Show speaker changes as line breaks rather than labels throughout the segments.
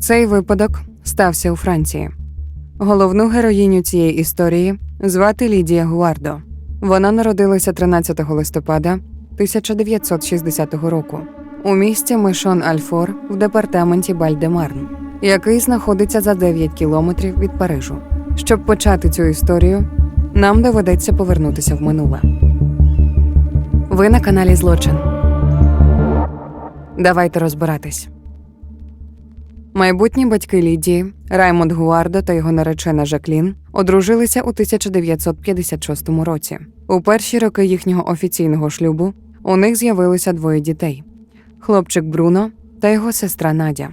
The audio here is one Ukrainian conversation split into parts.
Цей випадок стався у Франції. Головну героїню цієї історії звати Лідія Гуардо. Вона народилася 13 листопада 1960 року у місті Мишон Альфор в департаменті Бальдемарн, який знаходиться за 9 кілометрів від Парижу. Щоб почати цю історію, нам доведеться повернутися в минуле. Ви на каналі Злочин. Давайте розбиратись. Майбутні батьки Лідії, Раймонд Гуардо та його наречена Жаклін, одружилися у 1956 році. У перші роки їхнього офіційного шлюбу у них з'явилося двоє дітей: хлопчик Бруно та його сестра Надя.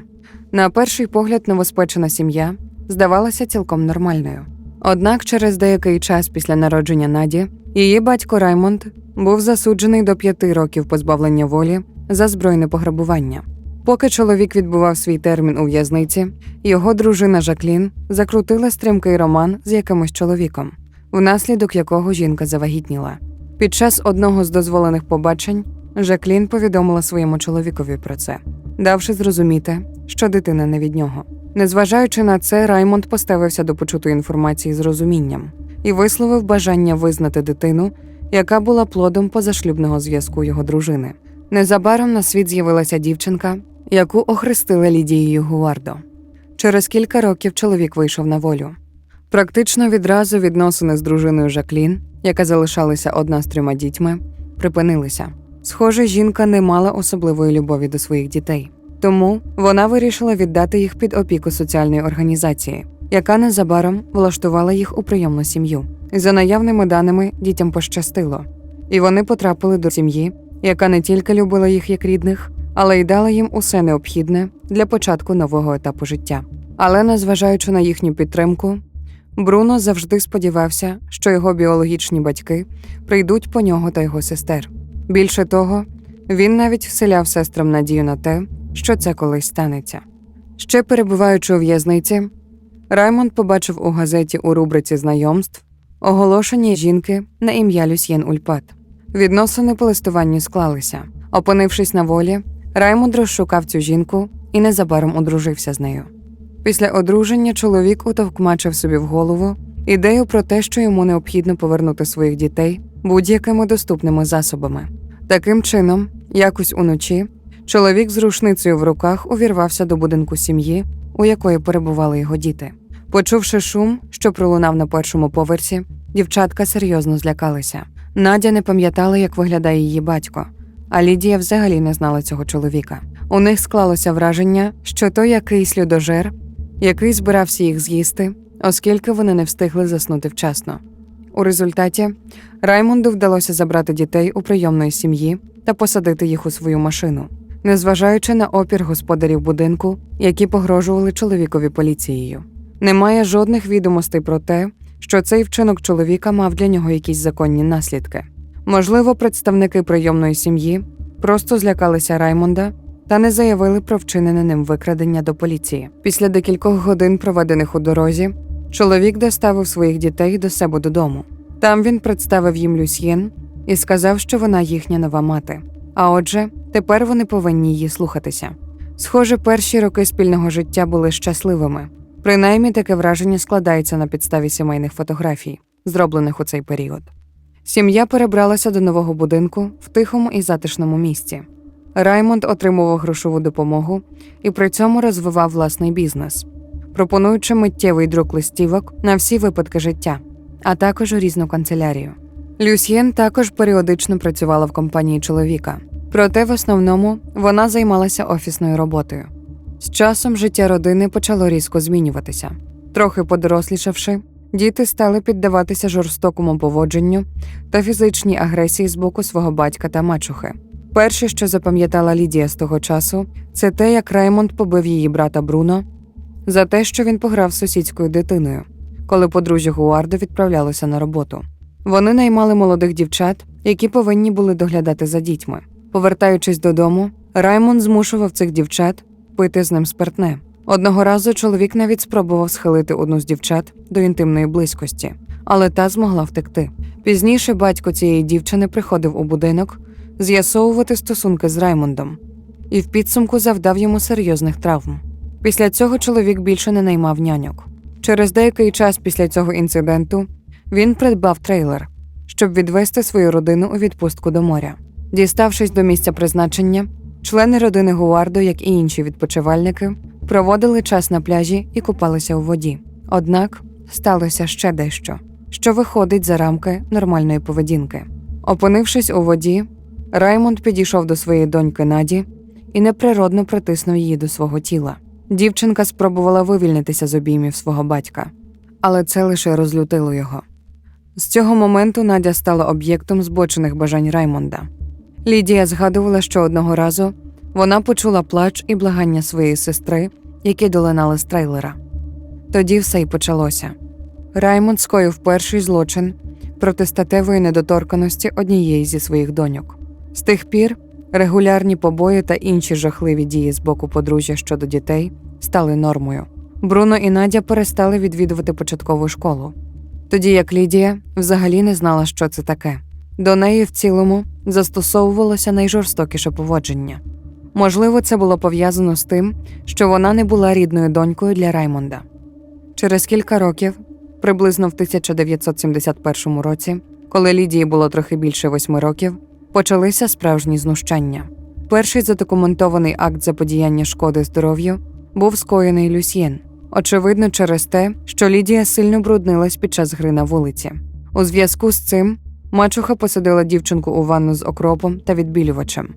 На перший погляд, новоспечена сім'я здавалася цілком нормальною. Однак, через деякий час після народження Наді, її батько Раймонд був засуджений до п'яти років позбавлення волі за збройне пограбування. Поки чоловік відбував свій термін у в'язниці, його дружина Жаклін закрутила стрімкий роман з якимось чоловіком, внаслідок якого жінка завагітніла. Під час одного з дозволених побачень Жаклін повідомила своєму чоловікові про це, давши зрозуміти, що дитина не від нього. Незважаючи на це, Раймонд поставився до почутої інформації з розумінням і висловив бажання визнати дитину, яка була плодом позашлюбного зв'язку його дружини. Незабаром на світ з'явилася дівчинка, яку охрестили Лідією Гуардо. Через кілька років чоловік вийшов на волю. Практично відразу відносини з дружиною Жаклін, яка залишалася одна з трьома дітьми, припинилися. Схоже, жінка не мала особливої любові до своїх дітей, тому вона вирішила віддати їх під опіку соціальної організації, яка незабаром влаштувала їх у прийомну сім'ю. За наявними даними дітям пощастило, і вони потрапили до сім'ї, яка не тільки любила їх як рідних, але й дала їм усе необхідне для початку нового етапу життя. Але, незважаючи на їхню підтримку, Бруно завжди сподівався, що його біологічні батьки прийдуть по нього та його сестер. Більше того, він навіть вселяв сестрам надію на те, що це колись станеться. Ще перебуваючи у в'язниці, Раймонд побачив у газеті у рубриці знайомств оголошення жінки на ім'я Люсьєн Ульпат. Відносини по листуванню склалися. Опинившись на волі, Раймонд розшукав цю жінку і незабаром одружився з нею. Після одруження чоловік утовкмачив собі в голову ідею про те, що йому необхідно повернути своїх дітей будь-якими доступними засобами. Таким чином, якось уночі, чоловік з рушницею в руках увірвався до будинку сім'ї, у якої перебували його діти. Почувши шум, що пролунав на першому поверсі, дівчатка серйозно злякалися. Надя не пам'ятала, як виглядає її батько, а Лідія взагалі не знала цього чоловіка. У них склалося враження, що то якийсь людожер, який збирався їх з'їсти, оскільки вони не встигли заснути вчасно. У результаті Раймонду вдалося забрати дітей у прийомної сім'ї та посадити їх у свою машину, незважаючи на опір господарів будинку, які погрожували чоловікові поліцією. Немає жодних відомостей про те, що цей вчинок чоловіка мав для нього якісь законні наслідки. Можливо, представники прийомної сім'ї просто злякалися Раймонда та не заявили про вчинене ним викрадення до поліції. Після декількох годин, проведених у дорозі, чоловік доставив своїх дітей до себе додому. Там він представив їм Люсьєн і сказав, що вона їхня нова мати. А отже, тепер вони повинні її слухатися. Схоже, перші роки спільного життя були щасливими. Принаймні таке враження складається на підставі сімейних фотографій, зроблених у цей період. Сім'я перебралася до нового будинку в тихому і затишному місці. Раймонд отримував грошову допомогу і при цьому розвивав власний бізнес, пропонуючи миттєвий друк листівок на всі випадки життя, а також у різну канцелярію. Люсьєн також періодично працювала в компанії чоловіка, проте в основному вона займалася офісною роботою. З часом життя родини почало різко змінюватися. Трохи подорослішавши, діти стали піддаватися жорстокому поводженню та фізичній агресії з боку свого батька та мачухи. Перше, що запам'ятала Лідія з того часу, це те, як Раймонд побив її брата Бруно за те, що він пограв сусідською дитиною, коли подружжя Гуардо відправлялося на роботу. Вони наймали молодих дівчат, які повинні були доглядати за дітьми. Повертаючись додому, Раймонд змушував цих дівчат пити з ним спиртне. Одного разу чоловік навіть спробував схилити одну з дівчат до інтимної близькості, але та змогла втекти. Пізніше батько цієї дівчини приходив у будинок з'ясовувати стосунки з Раймондом і в підсумку завдав йому серйозних травм. Після цього чоловік більше не наймав няньок. Через деякий час після цього інциденту він придбав трейлер, щоб відвести свою родину у відпустку до моря. Діставшись до місця призначення, члени родини Гуардо, як і інші відпочивальники, проводили час на пляжі і купалися у воді. Однак сталося ще дещо, що виходить за рамки нормальної поведінки. Опинившись у воді, Раймонд підійшов до своєї доньки Наді і неприродно притиснув її до свого тіла. Дівчинка спробувала вивільнитися з обіймів свого батька, але це лише розлютило його. З цього моменту Надя стала об'єктом збочених бажань Раймонда. Лідія згадувала, що одного разу вона почула плач і благання своєї сестри, які долинали з трейлера. Тоді все й почалося. Раймонд скоїв перший злочин проти статевої недоторканості однієї зі своїх доньок. З тих пір регулярні побої та інші жахливі дії з боку подружжя щодо дітей стали нормою. Бруно і Надя перестали відвідувати початкову школу, тоді як Лідія взагалі не знала, що це таке. До неї в цілому застосовувалося найжорстокіше поводження. Можливо, це було пов'язано з тим, що вона не була рідною донькою для Раймонда. Через кілька років, приблизно в 1971 році, коли Лідії було трохи більше восьми років, почалися справжні знущання. Перший задокументований акт заподіяння шкоди здоров'ю був скоєний Люсьєн, очевидно, через те, що Лідія сильно бруднилась під час гри на вулиці. У зв'язку з цим мачуха посадила дівчинку у ванну з окропом та відбілювачем.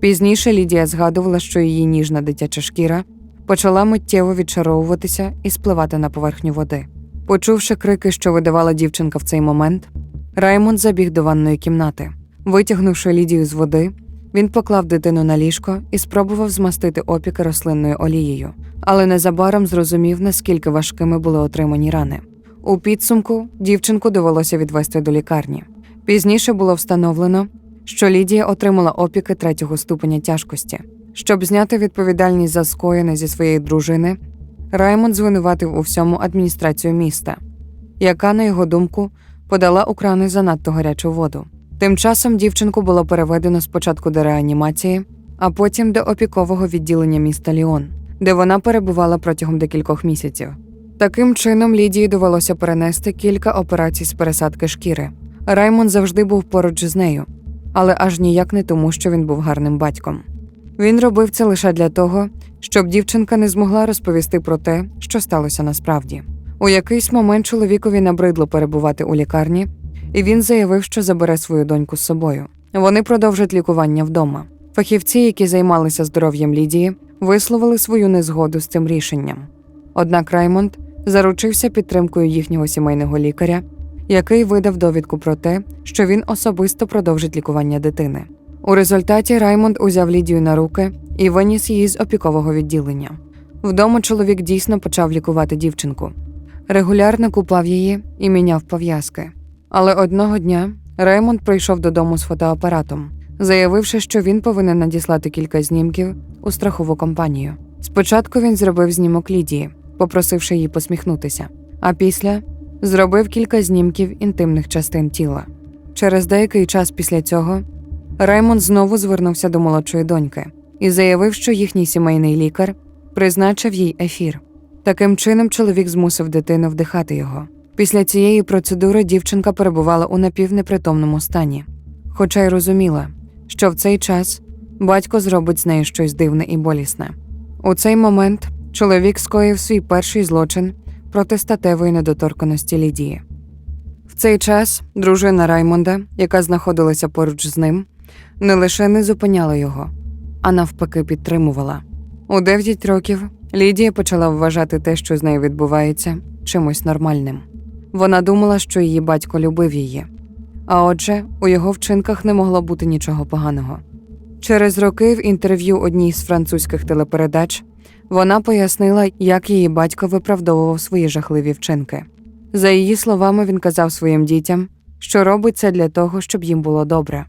Пізніше Лідія згадувала, що її ніжна дитяча шкіра почала миттєво відчаровуватися і спливати на поверхню води. Почувши крики, що видавала дівчинка в цей момент, Раймонд забіг до ванної кімнати. Витягнувши Лідію з води, він поклав дитину на ліжко і спробував змастити опіки рослинною олією, але незабаром зрозумів, наскільки важкими були отримані рани. У підсумку дівчинку довелося відвести до лікарні. Пізніше було встановлено, що Лідія отримала опіки третього ступеня тяжкості. Щоб зняти відповідальність за скоєне зі своєї дружини, Раймонд звинуватив у всьому адміністрацію міста, яка, на його думку, подала у крани занадто гарячу воду. Тим часом дівчинку було переведено спочатку до реанімації, а потім до опікового відділення міста Ліон, де вона перебувала протягом декількох місяців. Таким чином Лідії довелося перенести кілька операцій з пересадки шкіри. Раймонд завжди був поруч з нею, але аж ніяк не тому, що він був гарним батьком. Він робив це лише для того, щоб дівчинка не змогла розповісти про те, що сталося насправді. У якийсь момент чоловікові набридло перебувати у лікарні, і він заявив, що забере свою доньку з собою. Вони продовжать лікування вдома. Фахівці, які займалися здоров'ям Лідії, висловили свою незгоду з цим рішенням. Однак Раймонд заручився підтримкою їхнього сімейного лікаря, який видав довідку про те, що він особисто продовжить лікування дитини. У результаті Раймонд узяв Лідію на руки і виніс її з опікового відділення. Вдома чоловік дійсно почав лікувати дівчинку. Регулярно купав її і міняв пов'язки. Але одного дня Раймонд прийшов додому з фотоапаратом, заявивши, що він повинен надіслати кілька знімків у страхову компанію. Спочатку він зробив знімок Лідії, попросивши її посміхнутися, а після зробив кілька знімків інтимних частин тіла. Через деякий час після цього Раймонд знову звернувся до молодшої доньки і заявив, що їхній сімейний лікар призначив їй ефір. Таким чином, чоловік змусив дитину вдихати його. Після цієї процедури дівчинка перебувала у напівнепритомному стані, хоча й розуміла, що в цей час батько зробить з нею щось дивне і болісне. У цей момент чоловік скоїв свій перший злочин проти статевої недоторканості Лідії. В цей час дружина Раймонда, яка знаходилася поруч з ним, не лише не зупиняла його, а навпаки підтримувала. У 9 років Лідія почала вважати те, що з нею відбувається, чимось нормальним. Вона думала, що її батько любив її, а отже, у його вчинках не могло бути нічого поганого. Через роки в інтерв'ю одній з французьких телепередач вона пояснила, як її батько виправдовував свої жахливі вчинки. За її словами, він казав своїм дітям, що робить це для того, щоб їм було добре.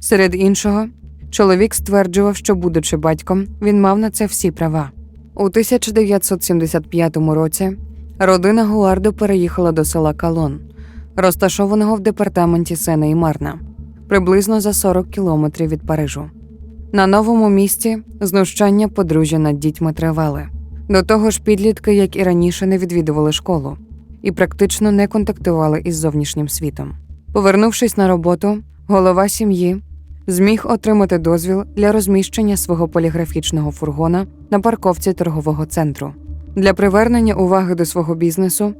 Серед іншого, чоловік стверджував, що, будучи батьком, він мав на це всі права. У 1975 році родина Гуардо переїхала до села Калон, розташованого в департаменті Сена і Марна, приблизно за 40 кілометрів від Парижу. На новому місці знущання подружжя над дітьми тривали. До того ж, підлітки, як і раніше, не відвідували школу і практично не контактували із зовнішнім світом. Повернувшись на роботу, голова сім'ї зміг отримати дозвіл для розміщення свого поліграфічного фургона на парковці торгового центру. Для привернення уваги до свого бізнесу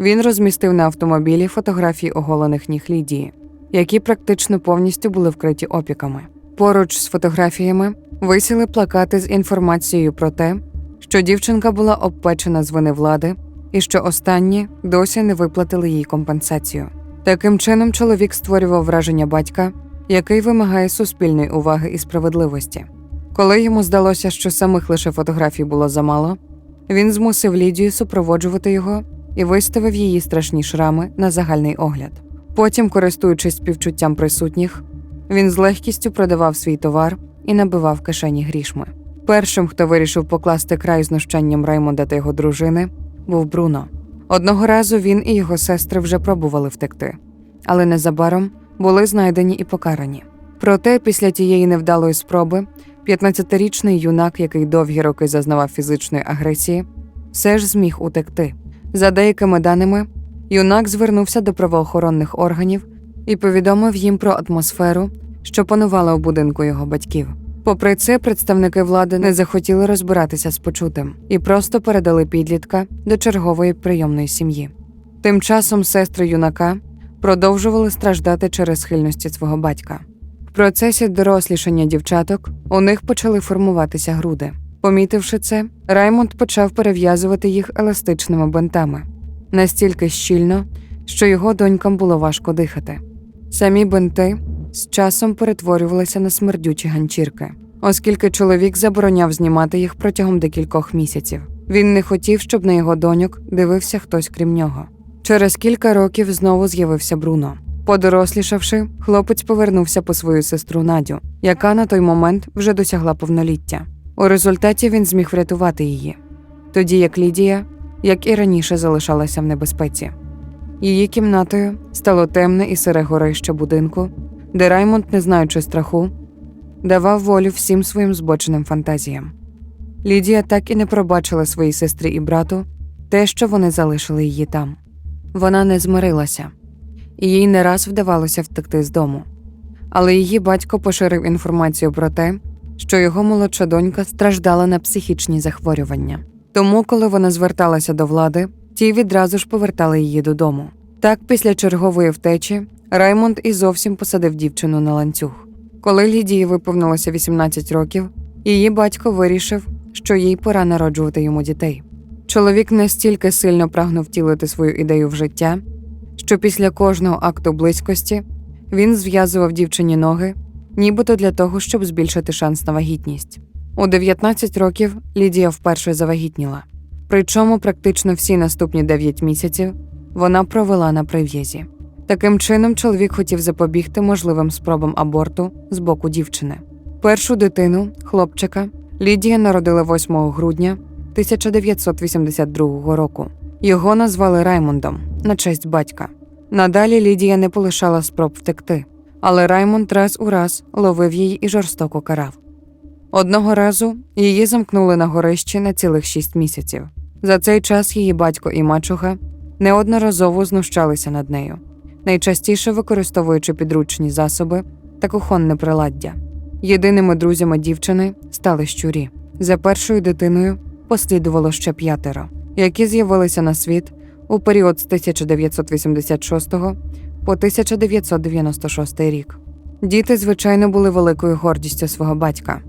він розмістив на автомобілі фотографії оголених ніг Лідії, які практично повністю були вкриті опіками. Поруч з фотографіями висіли плакати з інформацією про те, що дівчинка була обпечена з вини влади і що останні досі не виплатили їй компенсацію. Таким чином, чоловік створював враження батька, який вимагає суспільної уваги і справедливості. Коли йому здалося, що самих лише фотографій було замало, він змусив Лідію супроводжувати його і виставив її страшні шрами на загальний огляд. Потім, користуючись співчуттям присутніх, він з легкістю продавав свій товар і набивав кишені грішми. Першим, хто вирішив покласти край знущанням Раймонда та його дружини, був Бруно. Одного разу він і його сестри вже пробували втекти, але незабаром були знайдені і покарані. Проте, після тієї невдалої спроби, 15-річний юнак, який довгі роки зазнавав фізичної агресії, все ж зміг утекти. За деякими даними, юнак звернувся до правоохоронних органів і повідомив їм про атмосферу, що панувала у будинку його батьків. Попри це, представники влади не захотіли розбиратися з почутим і просто передали підлітка до чергової прийомної сім'ї. Тим часом сестри юнака продовжували страждати через схильності свого батька. В процесі дорослішання дівчаток у них почали формуватися груди. Помітивши це, Раймонд почав перев'язувати їх еластичними бинтами настільки щільно, що його донькам було важко дихати. Самі бинти з часом перетворювалися на смердючі ганчірки, оскільки чоловік забороняв знімати їх протягом декількох місяців. Він не хотів, щоб на його доньок дивився хтось крім нього. Через кілька років знову з'явився Бруно. Подорослішавши, хлопець повернувся по свою сестру Надю, яка на той момент вже досягла повноліття. У результаті він зміг врятувати її, тоді як Лідія, як і раніше, залишалася в небезпеці. Її кімнатою стало темне і сире горище будинку, де Раймонд, не знаючи страху, давав волю всім своїм збоченим фантазіям. Лідія так і не пробачила своїй сестрі і брату те, що вони залишили її там. Вона не змирилася, і їй не раз вдавалося втекти з дому. Але її батько поширив інформацію про те, що його молодша донька страждала на психічні захворювання. Тому, коли вона зверталася до влади, ті відразу ж повертали її додому. Так, після чергової втечі, Раймонд і зовсім посадив дівчину на ланцюг. Коли Лідії виповнилося 18 років, її батько вирішив, що їй пора народжувати йому дітей. Чоловік настільки сильно прагнув втілити свою ідею в життя, що після кожного акту близькості він зв'язував дівчині ноги, нібито для того, щоб збільшити шанс на вагітність. У 19 років Лідія вперше завагітніла. Причому практично всі наступні 9 місяців вона провела на прив'язі. Таким чином, чоловік хотів запобігти можливим спробам аборту з боку дівчини. Першу дитину, хлопчика, Лідія народила 8 грудня 1982 року. Його назвали Раймондом на честь батька. Надалі Лідія не полишала спроб втекти, але Раймонд раз у раз ловив її і жорстоко карав. Одного разу її замкнули на горищі на цілих шість місяців. За цей час її батько і мачуха неодноразово знущалися над нею, найчастіше використовуючи підручні засоби та кухонне приладдя. Єдиними друзями дівчини стали щурі. За першою дитиною послідувало ще п'ятеро, які з'явилися на світ у період з 1986 по 1996 рік. Діти, звичайно, були великою гордістю свого батька.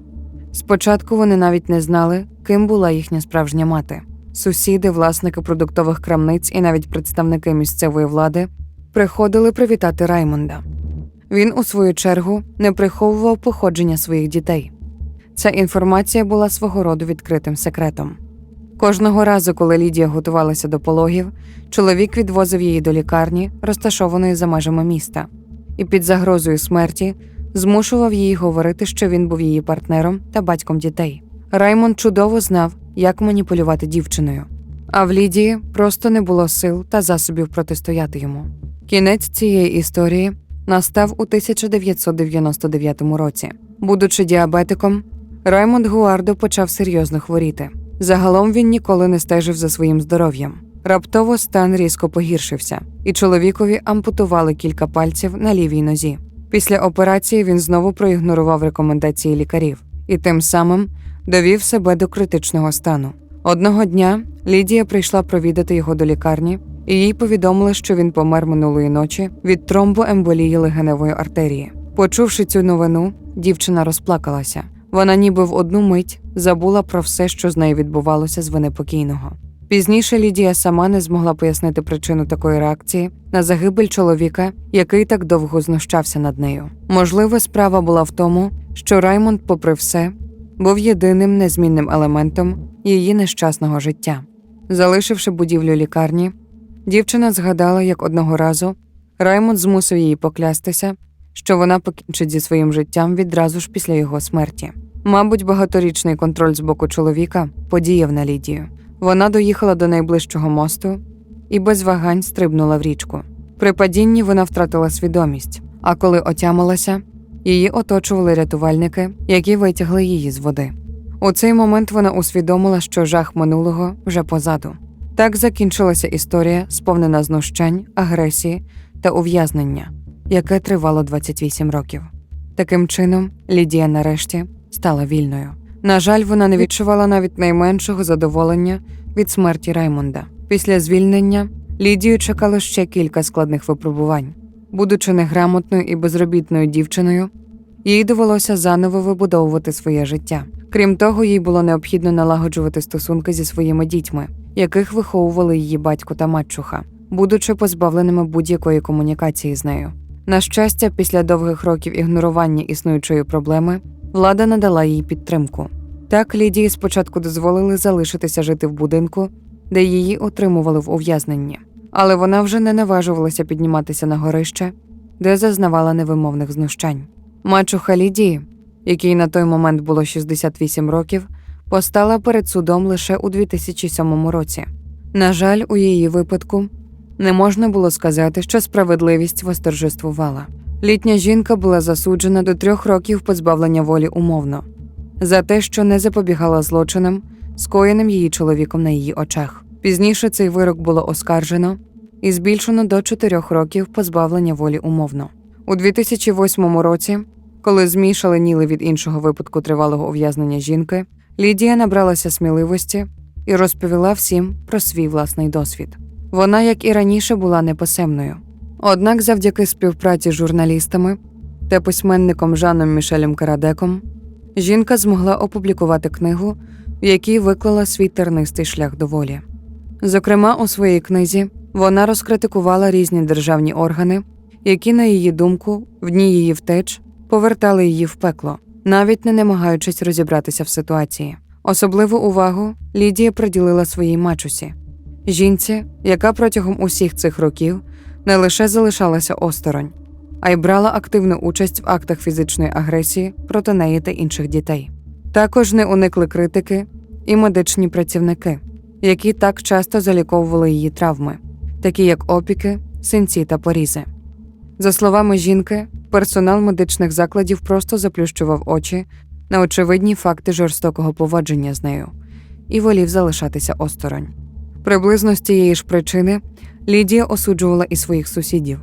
Спочатку вони навіть не знали, ким була їхня справжня мати. Сусіди, власники продуктових крамниць і навіть представники місцевої влади приходили привітати Раймонда. Він, у свою чергу, не приховував походження своїх дітей. Ця інформація була свого роду відкритим секретом. Кожного разу, коли Лідія готувалася до пологів, чоловік відвозив її до лікарні, розташованої за межами міста, і під загрозою смерті змушував її говорити, що він був її партнером та батьком дітей. Раймонд чудово знав, як маніпулювати дівчиною. А в Лідії просто не було сил та засобів протистояти йому. Кінець цієї історії настав у 1999 році. Будучи діабетиком, Раймонд Гуардо почав серйозно хворіти. Загалом він ніколи не стежив за своїм здоров'ям. Раптово стан різко погіршився, і чоловікові ампутували кілька пальців на лівій нозі. Після операції він знову проігнорував рекомендації лікарів і тим самим довів себе до критичного стану. Одного дня Лідія прийшла провідати його до лікарні, і їй повідомили, що він помер минулої ночі від тромбоемболії легеневої артерії. Почувши цю новину, дівчина розплакалася. Вона ніби в одну мить забула про все, що з нею відбувалося з вини покійного. Пізніше Лідія сама не змогла пояснити причину такої реакції на загибель чоловіка, який так довго знущався над нею. Можливо, справа була в тому, що Раймонд, попри все, був єдиним незмінним елементом її нещасного життя. Залишивши будівлю лікарні, дівчина згадала, як одного разу Раймонд змусив її поклястися, що вона покінчить зі своїм життям відразу ж після його смерті. Мабуть, багаторічний контроль з боку чоловіка подіяв на Лідію. Вона доїхала до найближчого мосту і без вагань стрибнула в річку. При падінні вона втратила свідомість, а коли отямилася, її оточували рятувальники, які витягли її з води. У цей момент вона усвідомила, що жах минулого вже позаду. Так закінчилася історія, сповнена знущань, агресії та ув'язнення, яке тривало 28 років. Таким чином, Лідія нарешті стала вільною. На жаль, вона не відчувала навіть найменшого задоволення від смерті Раймонда. Після звільнення Лідію чекало ще кілька складних випробувань. Будучи неграмотною і безробітною дівчиною, їй довелося заново вибудовувати своє життя. Крім того, їй було необхідно налагоджувати стосунки зі своїми дітьми, яких виховували її батько та матчуха, будучи позбавленими будь-якої комунікації з нею. На щастя, після довгих років ігнорування існуючої проблеми, влада надала їй підтримку. Так Лідії спочатку дозволили залишитися жити в будинку, де її утримували в ув'язненні, але вона вже не наважувалася підніматися на горище, де зазнавала невимовних знущань. Мачуха Лідії, якій на той момент було 68 років, постала перед судом лише у 2007 році. На жаль, у її випадку не можна було сказати, що справедливість восторжествувала. Літня жінка була засуджена до трьох років позбавлення волі умовно за те, що не запобігала злочинам, скоєним її чоловіком на її очах. Пізніше цей вирок було оскаржено і збільшено до чотирьох років позбавлення волі умовно. У 2008 році, коли ЗМІ шаленіли від іншого випадку тривалого ув'язнення жінки, Лідія набралася сміливості і розповіла всім про свій власний досвід. Вона, як і раніше, була непосемною. Однак, завдяки співпраці з журналістами та письменником Жаном Мішелем Карадеком, жінка змогла опублікувати книгу, в якій виклала свій тернистий шлях до волі. Зокрема, у своїй книзі вона розкритикувала різні державні органи, які, на її думку, в дні її втеч повертали її в пекло, навіть не намагаючись розібратися в ситуації. Особливу увагу Лідія приділила своїй мачусі, жінці, яка протягом усіх цих років не лише залишалася осторонь, а й брала активну участь в актах фізичної агресії проти неї та інших дітей. Також не уникли критики і медичні працівники, які так часто заліковували її травми, такі як опіки, синці та порізи. За словами жінки, персонал медичних закладів просто заплющував очі на очевидні факти жорстокого поводження з нею і волів залишатися осторонь. Приблизно з цієї ж причини Лідія осуджувала і своїх сусідів.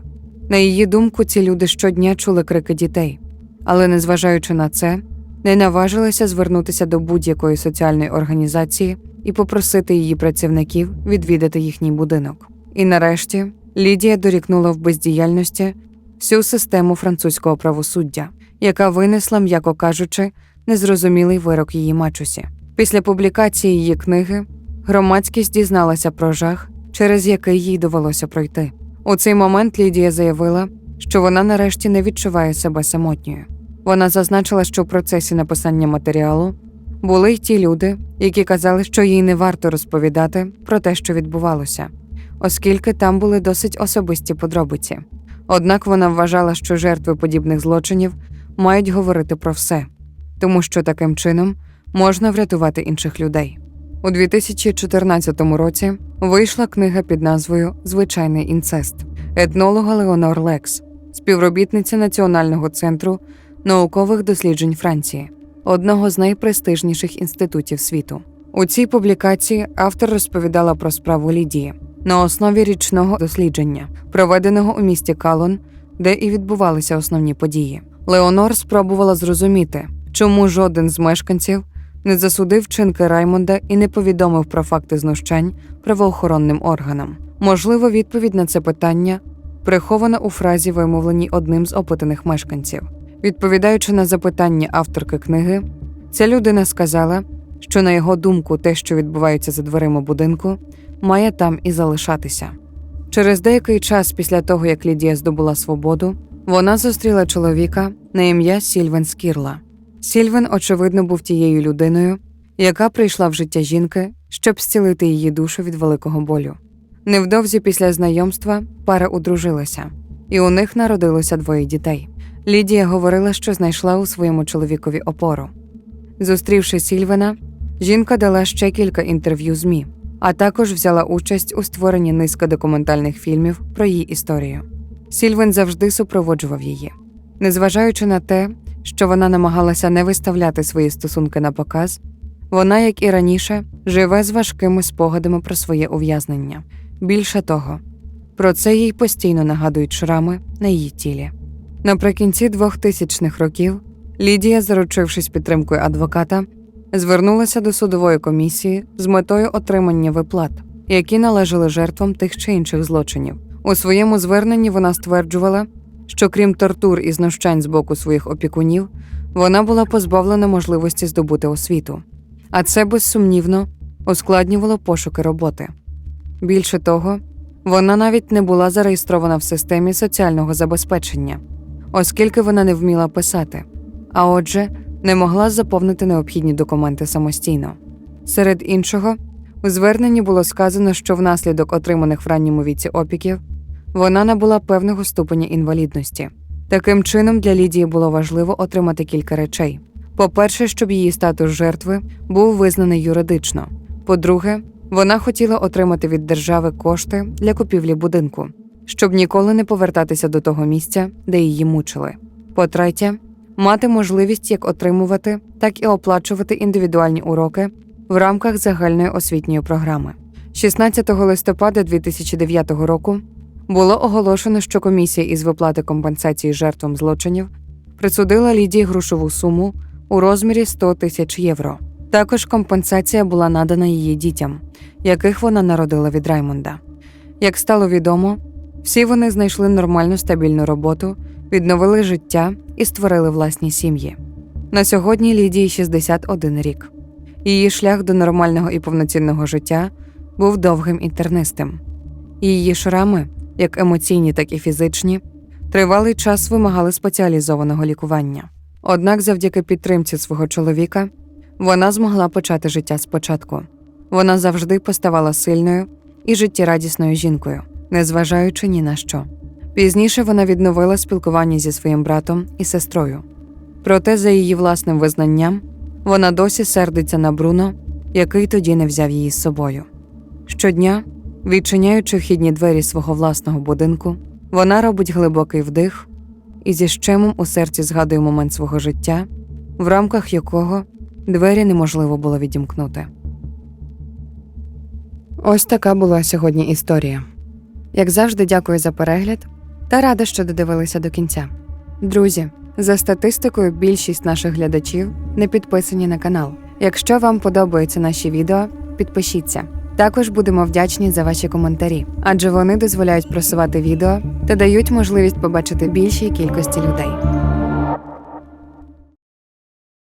На її думку, ці люди щодня чули крики дітей, але, незважаючи на це, не наважилися звернутися до будь-якої соціальної організації і попросити її працівників відвідати їхній будинок. І нарешті Лідія дорікнула в бездіяльності всю систему французького правосуддя, яка винесла, м'яко кажучи, незрозумілий вирок її мачусі. Після публікації її книги громадськість дізналася про жах, через який їй довелося пройти. У цей момент Лідія заявила, що вона нарешті не відчуває себе самотньою. Вона зазначила, що в процесі написання матеріалу були й ті люди, які казали, що їй не варто розповідати про те, що відбувалося, оскільки там були досить особисті подробиці. Однак вона вважала, що жертви подібних злочинів мають говорити про все, тому що таким чином можна врятувати інших людей. У 2014 році вийшла книга під назвою Звичайний інцест етнолога Леонор Лекс, співробітниця Національного центру наукових досліджень Франції, одного з найпрестижніших інститутів світу. У цій публікації автор розповідала про справу Лідії на основі річного дослідження, проведеного у місті Калон, де і відбувалися основні події. Леонор спробувала зрозуміти, чому жоден з мешканців не засудив вчинки Раймонда і не повідомив про факти знущань правоохоронним органам. Можливо, відповідь на це питання прихована у фразі, вимовленій одним з опитаних мешканців. Відповідаючи на запитання авторки книги, ця людина сказала, що на його думку, те, що відбувається за дверима будинку, має там і залишатися. Через деякий час після того, як Лідія здобула свободу, вона зустріла чоловіка на ім'я Сільвен Скірла. Сільвен, очевидно, був тією людиною, яка прийшла в життя жінки, щоб зцілити її душу від великого болю. Невдовзі після знайомства пара одружилася, і у них народилося двоє дітей. Лідія говорила, що знайшла у своєму чоловікові опору. Зустрівши Сільвена, жінка дала ще кілька інтерв'ю ЗМІ, а також взяла участь у створенні низки документальних фільмів про її історію. Сільвен завжди супроводжував її. Незважаючи на те, що вона намагалася не виставляти свої стосунки на показ, вона, як і раніше, живе з важкими спогадами про своє ув'язнення. Більше того, про це їй постійно нагадують шрами на її тілі. Наприкінці 2000-х років Лідія, заручившись підтримкою адвоката, звернулася до судової комісії з метою отримання виплат, які належали жертвам тих чи інших злочинів. У своєму зверненні вона стверджувала, що крім тортур і знущань з боку своїх опікунів, вона була позбавлена можливості здобути освіту, а це безсумнівно ускладнювало пошуки роботи. Більше того, вона навіть не була зареєстрована в системі соціального забезпечення, оскільки вона не вміла писати, а отже, не могла заповнити необхідні документи самостійно. Серед іншого, у зверненні було сказано, що внаслідок отриманих в ранньому віці опіків вона набула певного ступеня інвалідності. Таким чином, для Лідії було важливо отримати кілька речей: по-перше, щоб її статус жертви був визнаний юридично. По-друге, вона хотіла отримати від держави кошти для купівлі будинку, щоб ніколи не повертатися до того місця, де її мучили. По-третє, мати можливість як отримувати, так і оплачувати індивідуальні уроки в рамках загальної освітньої програми. 16 листопада 2009 року було оголошено, що комісія із виплати компенсації жертвам злочинів присудила Лідії грошову суму у розмірі 100 тисяч євро. Також компенсація була надана її дітям, яких вона народила від Раймонда. Як стало відомо, всі вони знайшли нормальну стабільну роботу, відновили життя і створили власні сім'ї. На сьогодні Лідії 61 рік. Її шлях до нормального і повноцінного життя був довгим і тернистим. Її шрами, як емоційні, так і фізичні, тривалий час вимагали спеціалізованого лікування. Однак, завдяки підтримці свого чоловіка, вона змогла почати життя спочатку. Вона завжди поставала сильною і життєрадісною жінкою, незважаючи ні на що. Пізніше вона відновила спілкування зі своїм братом і сестрою. Проте, за її власним визнанням, вона досі сердиться на Бруно, який тоді не взяв її з собою. Щодня, відчиняючи вхідні двері свого власного будинку, вона робить глибокий вдих і зі щемом у серці згадує момент свого життя, в рамках якого двері неможливо було відімкнути. Ось така була сьогодні історія. Як завжди, дякую за перегляд та рада, що додивилися до кінця. Друзі, за статистикою, більшість наших глядачів не підписані на канал. Якщо вам подобаються наші відео, підпишіться. Також будемо вдячні за ваші коментарі, адже вони дозволяють просувати відео та дають можливість побачити більшій кількості людей.